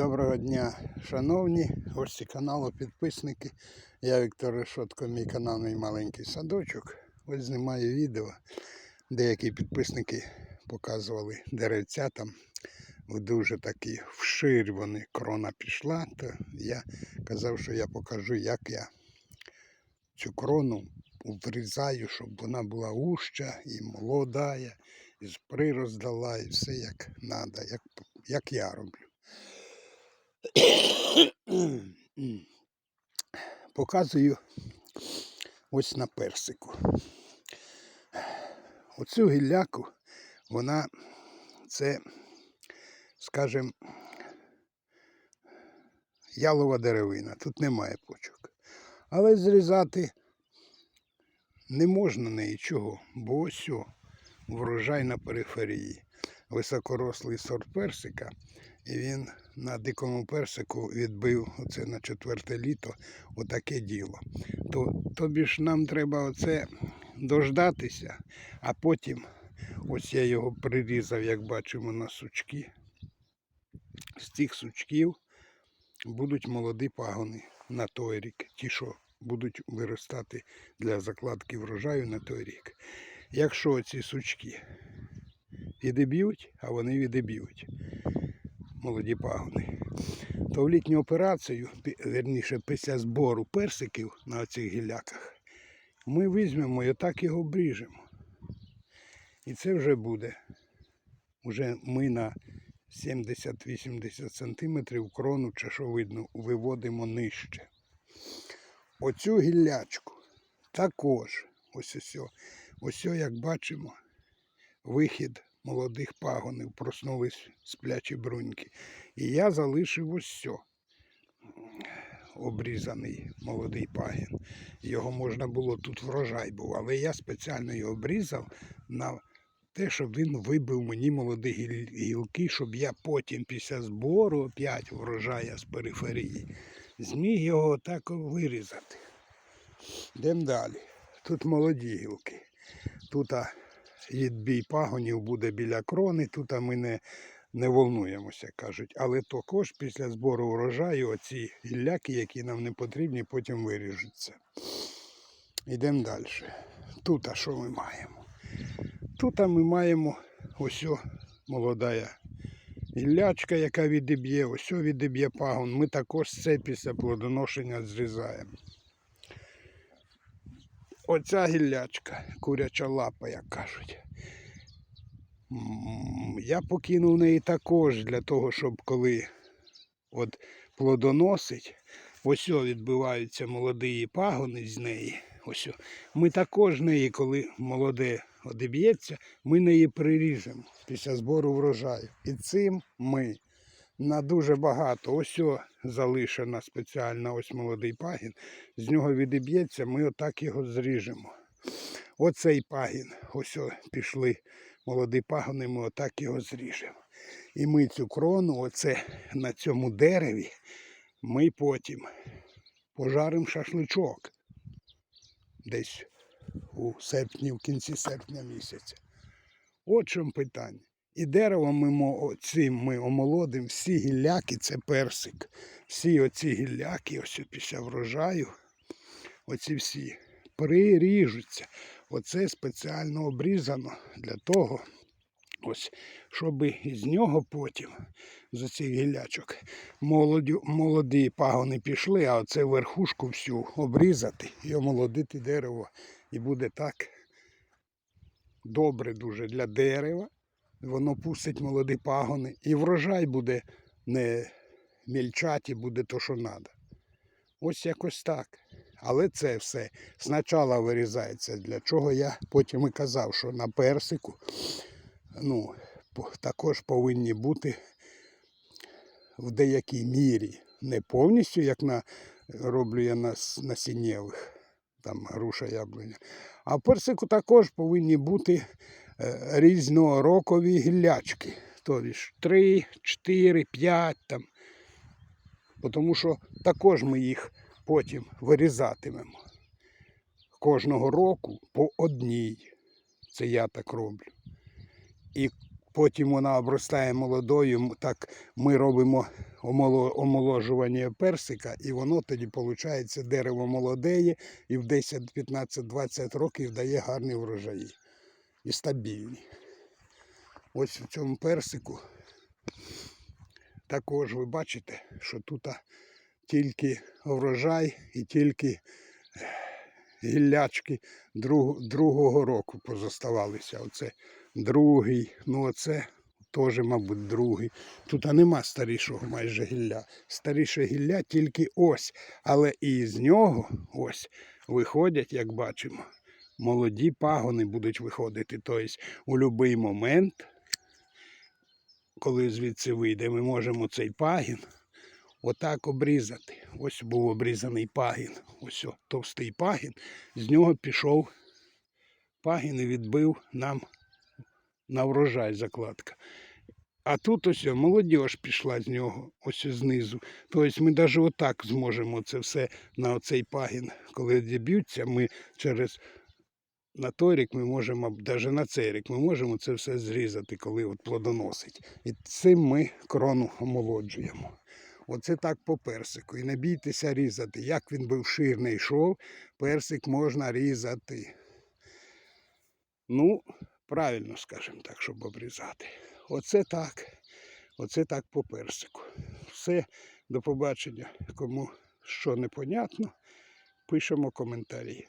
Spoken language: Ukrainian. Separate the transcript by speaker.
Speaker 1: Доброго дня, шановні гості каналу, підписники. Я Віктор Решотко, мій канал мій маленький садочок. Ось знімаю відео. Деякі підписники показували деревця там. Дуже такі вширь вони крона пішла. То я казав, що я покажу, як я цю крону врізаю, щоб вона була уща і молодая, і прироздала, і все як треба, як, як я роблю. Показую ось на персику. Оцю гілляку, вона це, скажімо, ялова деревина. Тут немає почок. Але зрізати не можна неї чого, бо ось о, врожай на периферії. Високорослий сорт персика, і він на дикому персику відбив оце на четверте літо отаке діло. То, тобі ж нам треба оце дождатися, а потім ось я його прирізав, як бачимо, на сучки. З цих сучків будуть молоді пагони на той рік, ті, що будуть виростати для закладки врожаю на той рік. Якщо ці сучки відіб'ють, а вони відіб'ють, молоді пагони, то в літню операцію, верніше після збору персиків на оцих гілляках, ми візьмемо і отак його обріжемо. І це вже буде. Уже ми на 70-80 см крону чашовидну виводимо нижче. Оцю гіллячку також, ось ось, ось як бачимо, вихід молодих пагонів, проснулись сплячі бруньки. І я залишив ось сьо. Обрізаний молодий пагін. Його можна було тут врожай був, але я спеціально його обрізав на те, щоб він вибив мені молоді гілки, щоб я потім після збору опять врожая з периферії зміг його так вирізати. Йдемо далі. Тут молоді гілки. Тут а, відбій пагонів буде біля крони, тут ми не, не волнуємося, кажуть. Але також після збору врожаю оці гілляки, які нам не потрібні, потім виріжуться. Йдемо далі. Тут а що ми маємо? Тут ми маємо ось молода гіллячка, яка відіб'є, ось відіб'є пагон. Ми також це після плодоношення зрізаємо. Оця гіллячка, куряча лапа, як кажуть. Я покинув неї також для того, щоб коли от плодоносить, ось відбиваються молоді пагони з неї. Ось. Ми також неї, коли молоде одіб'ється, ми неї приріжемо після збору врожаю. І цим ми на дуже багато. Ось залишена спеціальна ось молодий пагін. З нього відіб'ється, ми отак його зріжемо. Оцей пагін, ось о, пішли молоді пагони, ми отак його зріжемо. І ми цю крону, оце на цьому дереві, ми потім пожаримо шашличок. Десь у серпні, в кінці серпня місяця. От чому питання. І дерево ми цим ми омолодимо, всі гілляки це персик. Всі оці гілляки, ось після врожаю, оці всі приріжуться. Оце спеціально обрізано для того, ось, щоб із нього потім, з оцих гіллячок, молоді, молоді пагони пішли, а оце верхушку всю обрізати і омолодити дерево. І буде так добре дуже для дерева. Воно пустить молоді пагони. І врожай буде не мільчаті, буде то, що треба. Ось якось так. Але це все спочатку вирізається, для чого я потім і казав, що на персику ну, також повинні бути в деякій мірі. Не повністю, як на, роблю я на насіннєвих, там груша яблуня. А персику також повинні бути різнорокові гіллячки. Тобто 3, 4, 5 там. Тому що також ми їх потім вирізатимемо. Кожного року по одній. Це я так роблю. І потім вона обростає молодою. Так ми робимо омоложування персика, і воно тоді виходить, дерево молодеє і в 10, 15, 20 років дає гарні врожаї і стабільні. Ось в цьому персику також ви бачите, що тут тільки врожай і тільки гіллячки друг, другого року позоставалися. Оце другий, ну оце теж, мабуть, другий. Тут нема старішого майже гілля. Старіше гілля тільки ось. Але і з нього ось виходять, як бачимо, молоді пагони будуть виходити. Тобто у будь-який момент, коли звідси вийде, ми можемо цей пагін отак обрізати. Ось був обрізаний пагін. Ось о, товстий пагін. З нього пішов пагін і відбив нам на врожай закладка. А тут ось молодіж пішла з нього, ось знизу. Тобто ми навіть отак зможемо це все на оцей пагін. Коли діб'ються, ми через на той рік ми можемо, навіть на цей рік ми можемо це все зрізати, коли от плодоносить. І цим ми крону омолоджуємо. Оце так по персику. І не бійтеся різати. Як він би вширний йшов, персик можна різати. Ну, правильно, скажімо так, щоб обрізати. Оце так. Оце так по персику. Все, до побачення. Кому що непонятно, пишемо коментарі.